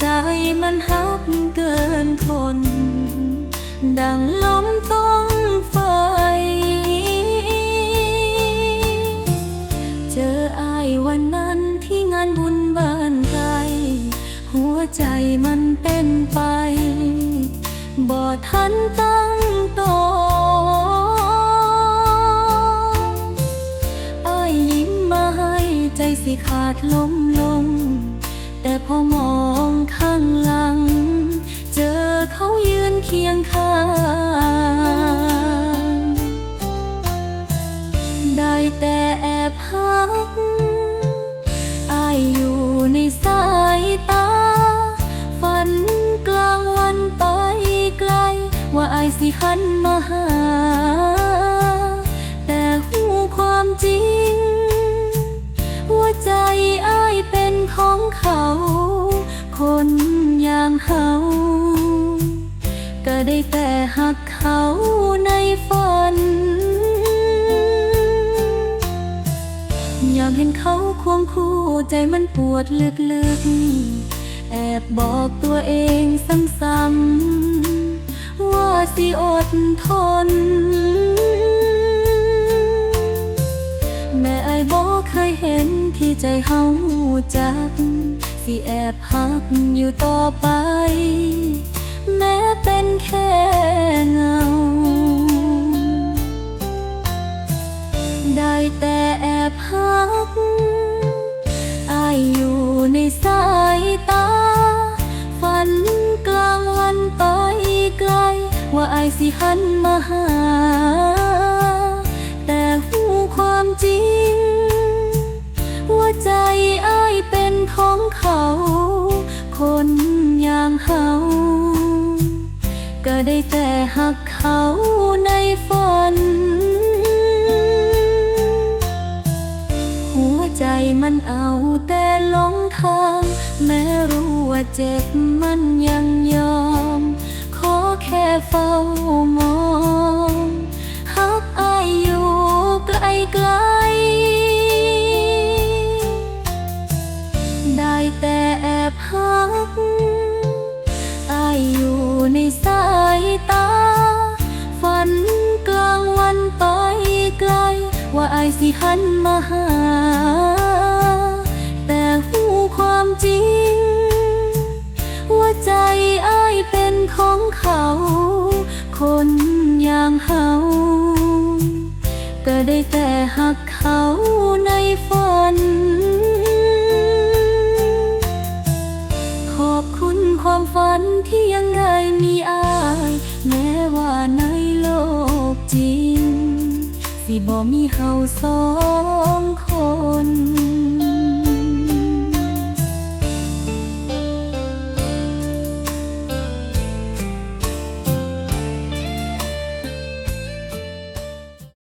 ใจมันฮักเกินคนดังลมต้องไฟ เจออายวันนั้นที่งานบุญบ้านไกลหัวใจมันเป็นไป บ่ทันตั้งโตวอยิ้มมาให้ใจสิขาดล้มลง แต่พอมอง เคียงข้าง ได้แต่แอบหัก ได้แต่หักเขาในฝัน อยากเห็นเขาควงคู่ใจมันปวดลึกๆ แอบบอกตัวเองซ้ำๆ ว่าสิอดทน แม่ไอ้บอกเคยเห็นที่ใจเฮาจัก สิแอบหักอยู่ต่อไป แม้เป็นแค่เงา ได้แต่แอบหักอายอยู่ในสายตา ฝันกลางวันไปไกล ว่าอายสิหันมาหา ได้แต่หักเขาในฝัน หัวใจมันเอาแต่หลงทาง แม้รู้ว่าเจ็บมันยังยอม ขอแค่เฝ้าม อายสิหันมาหา แต่หูความจริงหัวใจอายเป็นของเขา คนอย่างเฮาก็ได้แต่หักเขาในฝัน ขอบคุณความฝันที่ยังได้มีอาย แม้ว่าในโลกจริง สิบ่มีเฮาสองคน